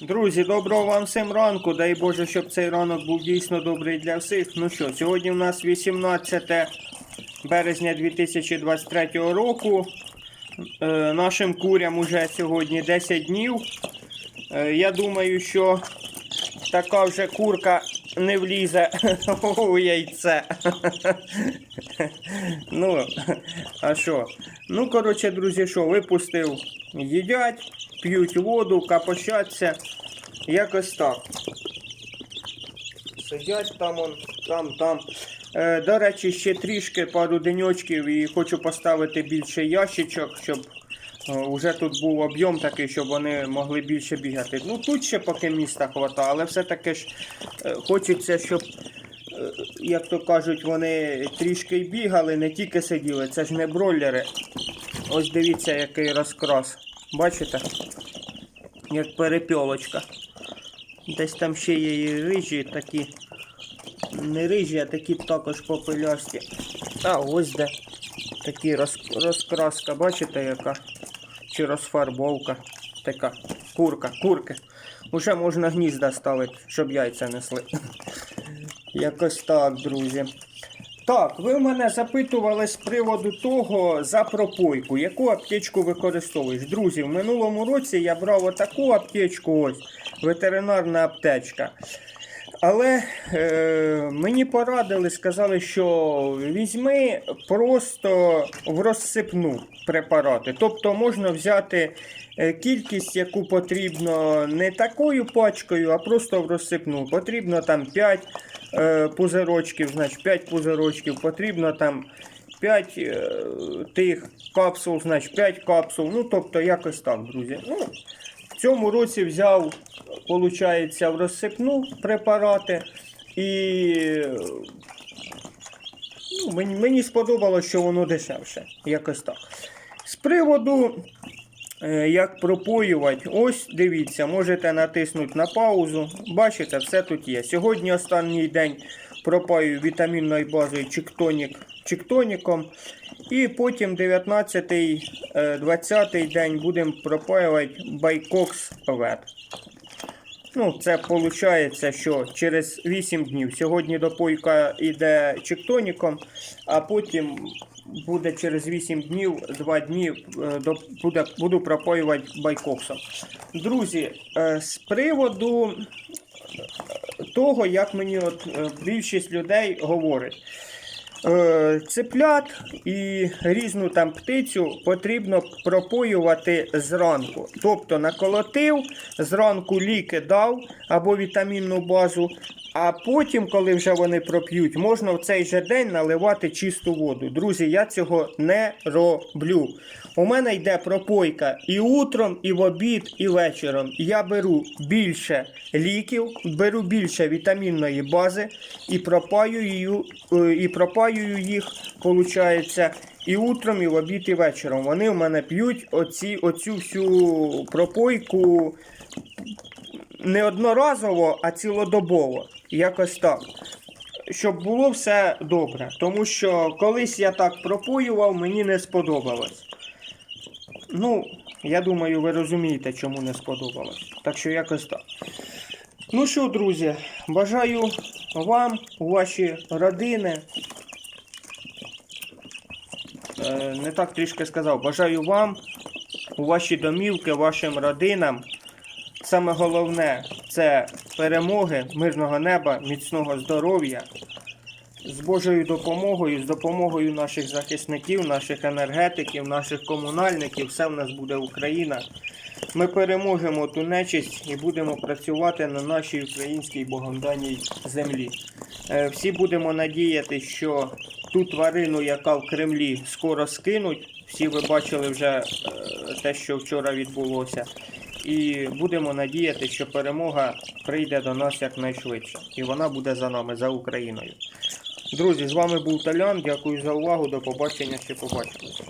Друзі, доброго вам всім ранку. Дай Боже, щоб цей ранок був дійсно добрий для всіх. Ну що, сьогодні у нас 18 березня 2023 року. Е, нашим курям уже сьогодні 10 днів. Е, я думаю, що така вже курка не влізе у яйце. ну, а що? Ну, коротше, друзі, що, випустив, їдять, п'ють воду, капощаться. Якось так. Сидять там, он, там, там. Е, до речі, ще трішки пару деньочків і хочу поставити більше ящичок, щоб вже тут був об'єм такий, щоб вони могли більше бігати. Ну тут ще поки міста хватає, але все-таки ж е, хочеться, щоб, е, як то кажуть, вони трішки й бігали, не тільки сиділи. Це ж не бройлери. Ось дивіться, який розкрас. Бачите? Як перепьолочка. Десь там ще є і рижі такі. Не рижі, а такі також попелясті. А ось де. Такі роз, розкраска, бачите, яка? Чи розфарбовка. Така. Курка, курки. Уже можна гнізда ставити, щоб яйця несли. Якось так, друзі. Так, ви в мене запитували з приводу того за пропойку, яку аптечку використовуєш. Друзі, в минулому році я брав отаку аптечку, ось, ветеринарна аптечка. Але е, мені порадили, сказали, що візьми просто в розсипну препарати. Тобто можна взяти е, кількість, яку потрібно не такою пачкою, а просто в розсипну. Потрібно там 5 е, пузирочків, значить 5 пузирочків, потрібно там 5 е, тих капсул, значить 5 капсул. Ну, тобто якось так, друзі. Ну, в цьому році взяв, виходить, в розсипну препарати. І ну, мені, сподобалося, що воно дешевше. Якось так. З приводу, е, як пропоювати, ось дивіться, можете натиснути на паузу. Бачите, все тут є. Сьогодні останній день пропаю вітамінною базою Чиктонік, Чиктоніком. І потім 19-20 день будемо пропаювати Байкокс Вет. Ну, це виходить, що через 8 днів. Сьогодні допойка йде чектоніком, а потім буде через 8 днів, 2 дні е, буде, буду пропоювати байкоксом. Друзі, е, з приводу того, як мені от е, більшість людей говорить. Е, Цеплят і різну там птицю потрібно пропоювати зранку. Тобто наколотив, зранку ліки дав або вітамінну базу, а потім, коли вже вони проп'ють, можна в цей же день наливати чисту воду. Друзі, я цього не роблю. У мене йде пропойка і утром, і в обід, і вечором. Я беру більше ліків, беру більше вітамінної бази і пропаюю, е, і пропаюю їх, виходить, і утром, і в обід, і вечором. Вони в мене п'ють оці, оцю всю пропойку не одноразово, а цілодобово. Якось так. Щоб було все добре. Тому що колись я так пропоював, мені не сподобалось. Ну, я думаю, ви розумієте, чому не сподобалось. Так що якось так. Ну що, друзі, бажаю вам, ваші родини. Е, не так трішки сказав. Бажаю вам, у ваші домівки, вашим родинам. Саме головне це перемоги, мирного неба, міцного здоров'я. З Божою допомогою, з допомогою наших захисників, наших енергетиків, наших комунальників, все в нас буде Україна. Ми переможемо ту нечисть і будемо працювати на нашій українській богомданій землі. Е, Всі будемо надіяти, що ту тварину, яка в Кремлі, скоро скинуть. Всі ви бачили вже е, те, що вчора відбулося. І будемо надіяти, що перемога прийде до нас якнайшвидше. І вона буде за нами, за Україною. Друзі, з вами був Талян. Дякую за увагу. До побачення. Ще побачимося.